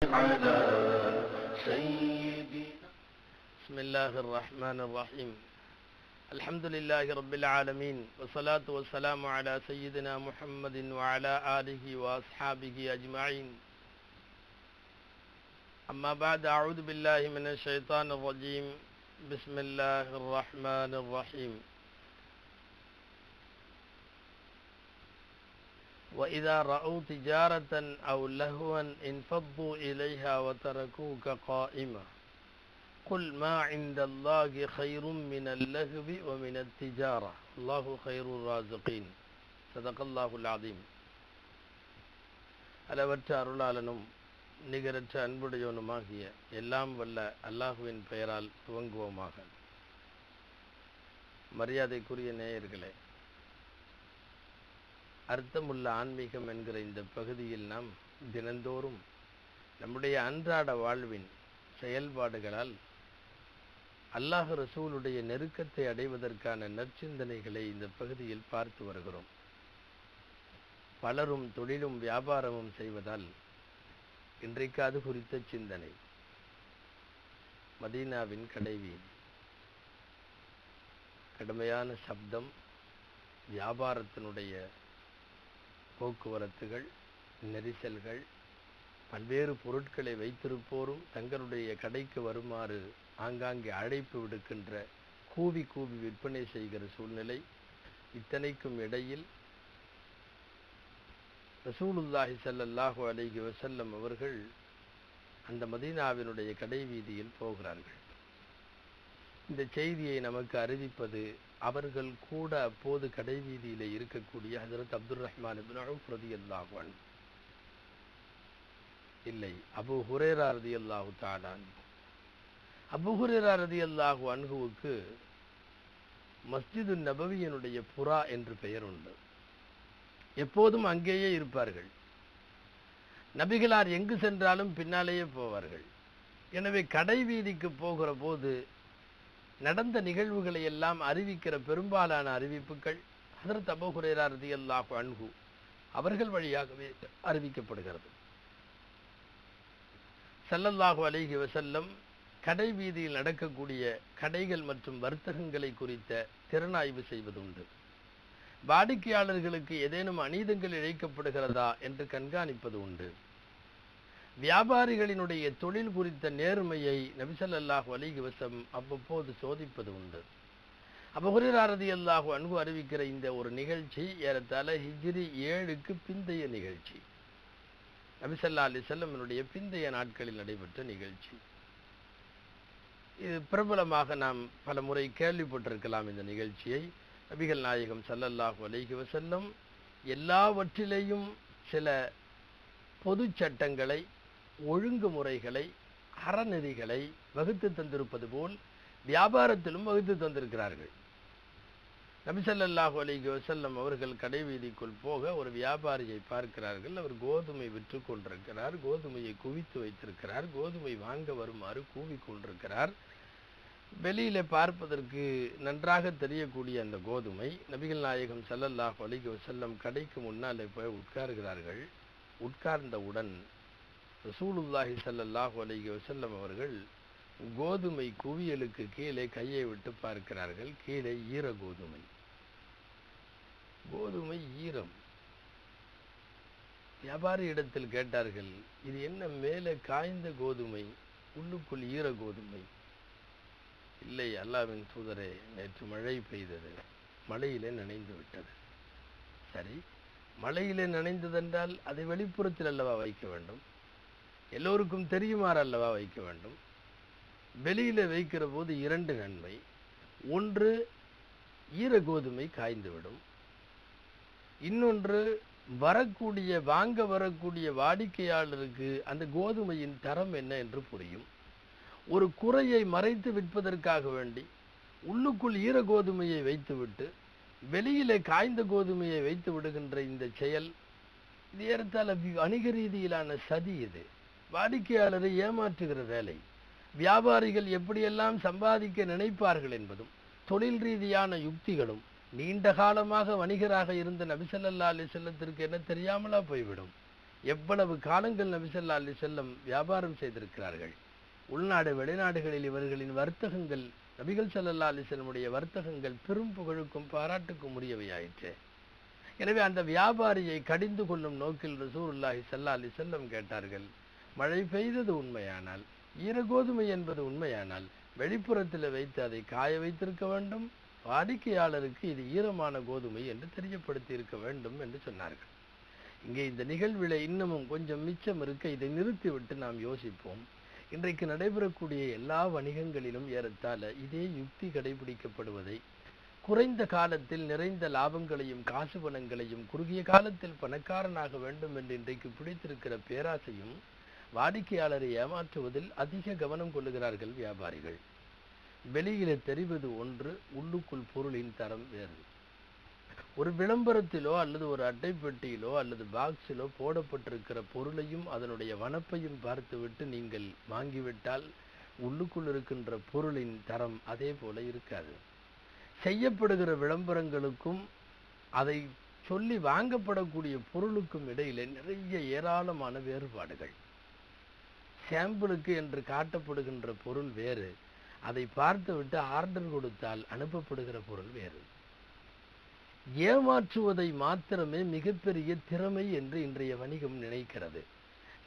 على بسم الله الرحمن الرحيم. الحمد لله رب العالمين والصلاة والسلام على سيدنا محمد وعلى آله وأصحابه أجمعين. أما بعد أعوذ بالله من الشيطان الرجيم. بسم الله الرحمن الرحيم. وإذا رأوا تجارة أو لهوا انفضوا إليها وتركوك قائمة قل ما عند الله خير من اللهو ومن التجارة الله خير الرازقين صدق الله العظيم அளவற்ற அருளாளனும் நிகரற்ற அன்புடையவனுமாகிய எல்லாம் வல்ல அல்லாஹுவின் பெயரால் துவங்குவோமாக மரியாதைக்குரிய நேயர்களே அர்த்தமுள்ள ஆன்மீகம் என்கிற இந்த பகுதியில் நாம் தினந்தோறும் நம்முடைய அன்றாட வாழ்வின் செயல்பாடுகளால் அல்லாஹ் ரசூலுடைய நெருக்கத்தை அடைவதற்கான நற்சிந்தனைகளை இந்த பகுதியில் பார்த்து வருகிறோம். பலரும் தொழிலும் வியாபாரமும் செய்வதால் இன்றைக்கு அது குறித்த சிந்தனை. மதீனாவின் கடைவி. கடுமையான சப்தம் வியாபாரத்தினுடைய போக்குவரத்துகள் நெரிசல்கள் பல்வேறு பொருட்களை வைத்திருப்போரும் தங்களுடைய கடைக்கு வருமாறு ஆங்காங்கே அழைப்பு விடுக்கின்ற கூவி கூவி விற்பனை செய்கிற சூழ்நிலை இத்தனைக்கும் இடையில் ரசூலுல்லாஹி ஸல்லல்லாஹு அலைஹி வசல்லம் அவர்கள் அந்த மதீனாவினுடைய கடை வீதியில் போகிறார்கள். இந்த செய்தியை நமக்கு அறிவிப்பது அவர்கள் கூட அப்போது கடைவீதியில் இருக்கக்கூடிய ஹசரத் அப்துல் ரஹ்மான் பிரதி அல்லாஹன் இல்லை அபு ஹுரேரா ரதியல்லாஹு தாலான் அபு ஹுரேரா ரதியல்லாஹு அன்ஹுவுக்கு மஸ்ஜிது நபவியனுடைய புறா என்று பெயர் உண்டு. எப்போதும் அங்கேயே இருப்பார்கள். நபிகளார் எங்கு சென்றாலும் பின்னாலேயே போவார்கள். எனவே கடை வீதிக்கு போகிற போது நடந்த நிகழ்வுகளை எல்லாம் அறிவிக்கிற பெரும்பாலான அறிவிப்புகள் ஹதரத் அபு ஹுரேரா ரதியல்லாஹு அவர்கள் வழியாகவே அறிவிக்கப்படுகிறது. ஸல்லல்லாஹு அலைஹி வசல்லம் கடை வீதியில் நடக்கக்கூடிய கடைகள் மற்றும் வர்த்தகங்களை குறித்த திறனாய்வு செய்வதுண்டு. வாடிக்கையாளர்களுக்கு ஏதேனும் அநீதங்கள் இழைக்கப்படுகிறதா என்று கண்காணிப்பது உண்டு வியாபாரிகளினுடைய தொழில் குறித்த நேர்மையை நபிசல்லாஹு அலிஹி வசம் அவ்வப்போது சோதிப்பது உண்டு. அபகுராரதி அல்லாஹு அன்பு அறிவிக்கிற இந்த ஒரு நிகழ்ச்சி ஏறத்தாழ ஹிஜ்ரி ஏழுக்கு பிந்தைய நிகழ்ச்சி. நபிசல்லா அலி செல்லமனுடைய பிந்தைய நாட்களில் நடைபெற்ற நிகழ்ச்சி. இது பிரபலமாக நாம் பல முறை கேள்விப்பட்டிருக்கலாம் இந்த நிகழ்ச்சியை. நபிகள் நாயகம் சல்லல்லாஹு அலைஹி வசல்லம் எல்லாவற்றிலேயும் சில பொது சட்டங்களை ஒழுங்குமுறைகளை அறநெறிகளை வகுத்து தந்திருப்பது போல் வியாபாரத்திலும் வகுத்து தந்திருக்கிறார்கள். நபிசல்லாஹு அலைஹி வசல்லம் அவர்கள் கடைவீதிக்குள் போக ஒரு வியாபாரியை பார்க்கிறார்கள். அவர் கோதுமை விற்று கொண்டிருக்கிறார். கோதுமையை குவித்து வைத்திருக்கிறார். கோதுமை வாங்க வருமாறு கூவிக்கொண்டிருக்கிறார் வெளியில பார்ப்பதற்கு நன்றாக தெரியக்கூடிய அந்த கோதுமை நபிகள் நாயகம் சல்லல்லாஹு அலைஹி வசல்லம் கடைக்கு முன்னாலே போய் உட்கார்கிறார்கள். உட்கார்ந்தவுடன் ரசூலுல்லாஹி சல்லாஹு அலைஹி வசல்லம் அவர்கள் கோதுமை குவியலுக்கு கீழே கையை விட்டு பார்க்கிறார்கள். கீழே ஈர கோதுமை. கோதுமை ஈரம். வியாபாரி இடத்தில் கேட்டார்கள் இது என்ன மேலே காய்ந்த கோதுமை உள்ளுக்குள் ஈர கோதுமை? இல்லை அல்லாவின் தூதரே நேற்று மழை பெய்தது மழையிலே நனைந்து விட்டது. சரி மழையிலே நனைந்ததென்றால் அதை வெளிப்புறத்தில் அல்லவா வைக்க வேண்டும்? எல்லோருக்கும் தெரியுமாறு அல்லவா வைக்க வேண்டும்? வெளியில் வைக்கிற போது இரண்டு நன்மை. ஒன்று ஈர கோதுமை காய்ந்துவிடும். இன்னொன்று வரக்கூடிய வாங்க வரக்கூடிய வாடிக்கையாளருக்கு அந்த கோதுமையின் தரம் என்ன என்று புரியும். ஒரு குறையை மறைத்து விற்பதற்காக வேண்டி உள்ளுக்குள் ஈர கோதுமையை வைத்துவிட்டு வெளியிலே காய்ந்த கோதுமையை வைத்து விடுகின்ற இந்த செயல் இது ஏறத்தால் வணிக ரீதியிலான சதி இது. வாடிக்கையாளரை ஏமாற்றுகிற வேலை. வியாபாரிகள் எப்படியெல்லாம் சம்பாதிக்க நினைப்பார்கள் என்பதும் தொழில் ரீதியான யுக்திகளும் நீண்ட காலமாக வணிகராக இருந்த நபிசல்லா அலி செல்லத்திற்கு என்ன தெரியாமலா போய்விடும்? எவ்வளவு காலங்கள் நபிசல்லா அலி செல்லம் வியாபாரம் செய்திருக்கிறார்கள்? உள்நாடு வெளிநாடுகளில் இவர்களின் வர்த்தகங்கள் நபிகள் சல்லல்லா அலைஹி வர்த்தகங்கள் பெரும் புகழுக்கும் பாராட்டுக்கும் உரியவையாயிற்று. எனவே அந்த வியாபாரியை கடிந்து கொள்ளும் நோக்கில் ரசூலுல்லாஹி சல்லா அலி செல்லம் கேட்டார்கள் மழை பெய்தது உண்மையானால் ஈரகோதுமை என்பது உண்மையானால் வெளிப்புறத்தில் வைத்து அதை காய வைத்திருக்க வேண்டும். வாடிக்கையாளருக்கு இது ஈரமான கோதுமை என்று தெரியப்படுத்தி இருக்க வேண்டும் என்று சொன்னார்கள். இங்கே இந்த நிகழ்வில் இன்னமும் கொஞ்சம் மிச்சம் இருக்க இதை நிறுத்திவிட்டு நாம் யோசிப்போம். இன்றைக்கு நடைபெறக்கூடிய எல்லா வணிகங்களிலும் ஏறத்தாழ இதே யுக்தி கடைபிடிக்கப்படுவதை குறைந்த காலத்தில் நிறைந்த லாபங்களையும் காசு பணங்களையும் குறுகிய காலத்தில் பணக்காரனாக வேண்டும் என்று இன்றைக்கு பிடித்திருக்கிற பேராசையும் வாடிக்கையாளரை ஏமாற்றுவதில் அதிக கவனம் கொள்ளுகிறார்கள் வியாபாரிகள். வெளியில் தெரிவது ஒன்று உள்ளுக்குள் பொருளின் தரம் வேறு. ஒரு விளம்பரத்திலோ அல்லது ஒரு அட்டைப்பெட்டியிலோ அல்லது பாக்ஸிலோ போடப்பட்டிருக்கிற பொருளையும் அதனுடைய வனப்பையும் பார்த்துவிட்டு நீங்கள் வாங்கிவிட்டால் உள்ளுக்குள் இருக்கின்ற பொருளின் தரம் அதே போல இருக்காது. செய்யப்படுகிற விளம்பரங்களுக்கும் அதை சொல்லி வாங்கப்படக்கூடிய பொருளுக்கும் இடையிலே நிறைய ஏராளமான வேறுபாடுகள். சாம்பிளுக்கு என்று காட்டப்படுகின்ற பொருள் வேறு. அதை பார்த்துவிட்டு ஆர்டர் கொடுத்தால் அனுப்பப்படுகிற பொருள் வேறு. ஏமாற்றுவதை மாத்திரமே மிகப்பெரிய திறமை என்று இன்றைய வணிகம் நினைக்கிறது.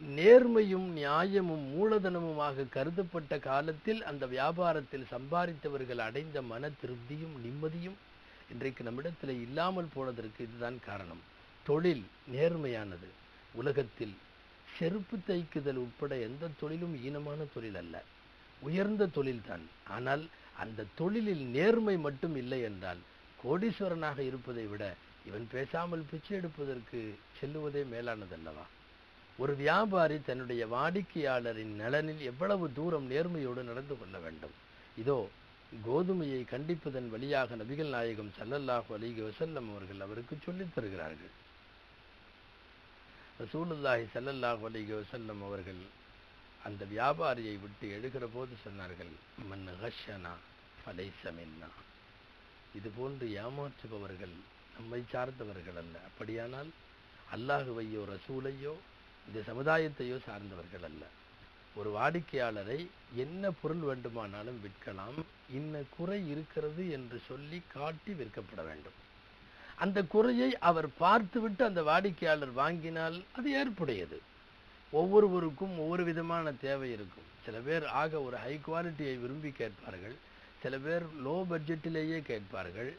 நேர்மையும் நியாயமும் மூலதனமுமாக கருதப்பட்ட காலத்தில் அந்த வியாபாரத்தில் சம்பாதித்தவர்கள் அடைந்த மன திருப்தியும் நிம்மதியும் இன்றைக்கு நம்மிடத்தில் இல்லாமல் போனதற்கு இதுதான் காரணம். தொழில் நேர்மையானது. உலகத்தில் செருப்பு தைக்குதல் உட்பட எந்த தொழிலும் ஈனமான தொழில் அல்ல. உயர்ந்த தொழில்தான். ஆனால் அந்த தொழிலில் நேர்மை மட்டும் இல்லை என்றால் கோடீஸ்வரனாக இருப்பதை விட இவன் பேசாமல் பிச்சை எடுப்பதற்கு செல்லுவதே மேலானதல்லவா? ஒரு வியாபாரி தன்னுடைய வாடிக்கையாளரின் நலனில் எவ்வளவு தூரம் நேர்மையோடு நடந்து கொள்ள வேண்டும்? இதோ கோதுமையை கண்டிப்பதன் வழியாக நபிகள் நாயகம் சல்லல்லாஹு அலைஹி வசல்லம் அவர்கள் அவருக்கு சொல்லித் தருகிறார்கள். ரசூலுல்லாஹி ஸல்லல்லாஹு அலைஹி வசல்லம் அவர்கள் அந்த வியாபாரியை விட்டு எழுகிற போது சொன்னார்கள் மன் ஹஷனா ஃபலைஸ இது போன்று ஏமாற்றுபவர்கள் நம்மை சார்ந்தவர்கள் அல்ல. அப்படியானால் அல்லாஹுவையோ ரசூலையோ இந்த சமுதாயத்தையோ சார்ந்தவர்கள் அல்ல. ஒரு வாடிக்கையாளரை என்ன பொருள் வேண்டுமானாலும் விற்கலாம் இன்ன குறை இருக்கிறது என்று சொல்லி காட்டி விற்கப்பட வேண்டும். அந்த குறையை அவர் பார்த்துவிட்டு அந்த வாடிக்கையாளர் வாங்கினால் அது ஏற்புடையது. ஒவ்வொருவருக்கும் ஒவ்வொரு விதமான தேவை இருக்கும். சில பேர் ஆக ஒரு ஹை குவாலிட்டியை விரும்பி கேட்பார்கள். சில பேர் லோ பட்ஜெட்டிலேயே கேட்பார்கள்.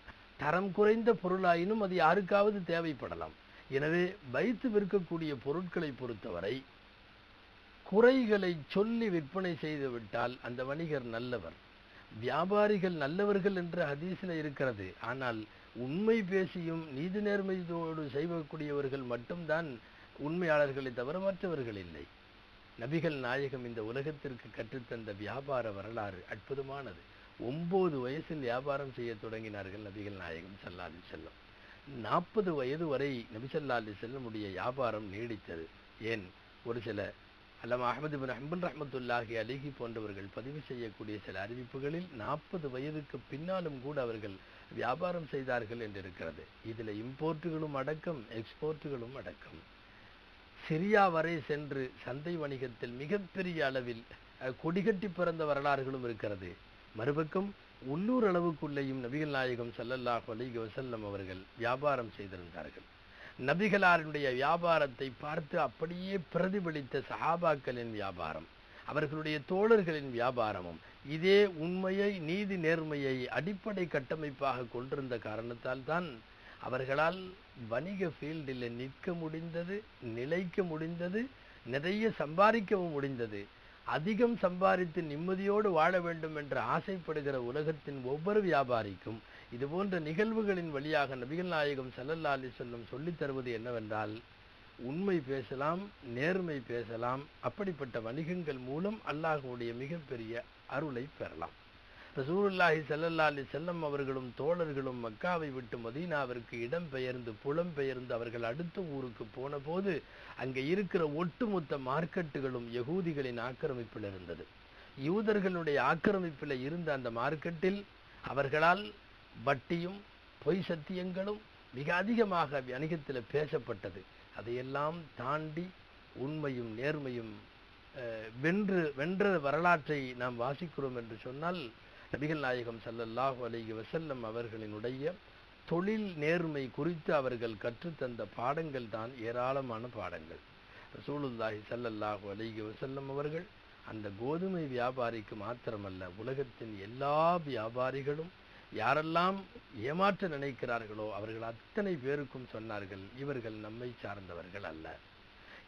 தரம் குறைந்த பொருளாயினும் அது யாருக்காவது தேவைப்படலாம். எனவே வைத்து விற்கக்கூடிய பொருட்களை பொறுத்தவரை குறைகளை சொல்லி விற்பனை செய்து விட்டால் அந்த வணிகர் நல்லவர். வியாபாரிகள் நல்லவர்கள் என்று ஹதீஸில் இருக்கிறது. ஆனால் உண்மை பேசியும் நீதி நேர்மையோடு செய்வக்கூடியவர்கள் மட்டும்தான் உண்மையாளர்களை தவிர மற்றவர்கள் இல்லை. நபிகள் நாயகம் இந்த உலகத்திற்கு கற்றுத்தந்த வியாபார வரலாறு அற்புதமானது. ஒம்பது வயசில் வியாபாரம் செய்ய தொடங்கினார்கள் நபிகள் நாயகம் செல்லாது செல்லம் நாற்பது வயது வரை நபி ஸல்லல்லாஹு செல்லமுடைய வியாபாரம் நீடித்தது. ஏன்? ஒரு சில அல்லாம அஹமது பின் ஹம்பன் ரஹமத்துல்லாஹி அலிஹி போன்றவர்கள் பதிவு செய்யக்கூடிய சில அறிவிப்புகளில் நாற்பது வயதுக்கு பின்னாலும் கூட அவர்கள் வியாபாரம் செய்தார்கள் என்று இருக்கிறது இதில் இம்போர்ட்டுகளும் அடக்கம் எக்ஸ்போர்ட்டுகளும் அடக்கம். சிரியா வரை சென்று சந்தை வணிகத்தில் மிகப்பெரிய அளவில் கொடிகட்டி பிறந்த வரலாறுகளும் இருக்கிறது. மறுபக்கம் உள்ளூர் அளவுக்குள்ளேயும் நபிகள் நாயகம் செல்லல்லாஹ் அலைஹி வசல்லம் அவர்கள் வியாபாரம் செய்திருந்தார்கள். நபிகளாருடைய வியாபாரத்தை பார்த்து அப்படியே பிரதிபலித்த சஹாபாக்களின் வியாபாரம் அவர்களுடைய தோழர்களின் வியாபாரமும் இதே உண்மையை நீதி நேர்மையை அடிப்படை கட்டமைப்பாக கொண்டிருந்த காரணத்தால் தான் அவர்களால் வணிக ஃபீல்டில் நிற்க முடிந்தது நிலைக்க முடிந்தது நிறைய சம்பாதிக்கவும் முடிந்தது. அதிகம் சம்பாதித்து நிம்மதியோடு வாழ வேண்டும் என்று ஆசைப்படுகிற உலகத்தின் ஒவ்வொரு வியாபாரிக்கும் இது போன்ற நிகழ்வுகளின் வழியாக நபிகள் நாயகம் செல்லல்லாலி அலைஹி வஸல்லம் சொல்லித் தருவது என்னவென்றால் உண்மை பேசலாம் நேர்மை பேசலாம் அப்படிப்பட்ட வணிகங்கள் மூலம் அல்லாஹுடைய மிகப்பெரிய அருளை பெறலாம். ரசூருல்லாஹி ஸல்லல்லாஹு அலைஹி செல்லம் அவர்களும் தோழர்களும் மக்காவை விட்டு மதீனாவிற்கு புலம் பெயர்ந்து அவர்கள் அடுத்த ஊருக்கு போன போது அங்கே இருக்கிற ஒட்டுமொத்த மார்க்கெட்டுகளும் யகூதிகளின் ஆக்கிரமிப்பில் இருந்தது. யூதர்களுடைய ஆக்கிரமிப்பில் இருந்த அந்த மார்க்கெட்டில் அவர்களால் வட்டியும் பொய் சத்தியங்களும் மிக அதிகமாக வணிகத்தில் பேசப்பட்டது. அதையெல்லாம் தாண்டி உண்மையும் நேர்மையும் வென்று வென்ற வரலாற்றை நாம் வாசிக்கிறோம் என்று சொன்னால் நபிகள் நாயகம் சல்லல்லாஹு அலைஹி வசல்லம் அவர்களினுடைய தொழில் நேர்மை குறித்து அவர்கள் கற்றுத்தந்த பாடங்கள் தான் ஏராளமான பாடங்கள். ரசூலுல்லாஹி சல்லல்லாஹு அலைஹி வசல்லம் அவர்கள் அந்த கோதுமை வியாபாரிக்கு மாத்திரமல்ல உலகத்தின் எல்லா வியாபாரிகளும் யாரெல்லாம் ஏமாற்ற நினைக்கிறார்களோ அவர்கள் அத்தனை பேருக்கும் சொன்னார்கள் இவர்கள் நம்மை சார்ந்தவர்கள் அல்ல.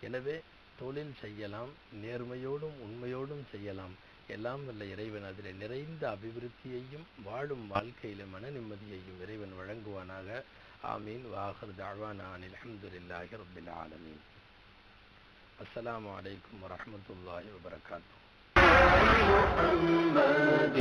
எனவே தொழில் செய்யலாம் நேர்மையோடும் உண்மையோடும் செய்யலாம். எல்லாம் வல்ல இறைவன் அதில் நிறைந்த அபிவிருத்தியையும் வாழும் வாழ்க்கையில மன நிம்மதியையும் இறைவன் வழங்குவானாக. ஆமீன். வாஹர் தாவானான் அல்ஹம்துலில்லாஹி ரபில் ஆலமீன். அஸ்லாம் வலைக்கம் வரமத்துல்லாஹி வபரகாத்துஹு.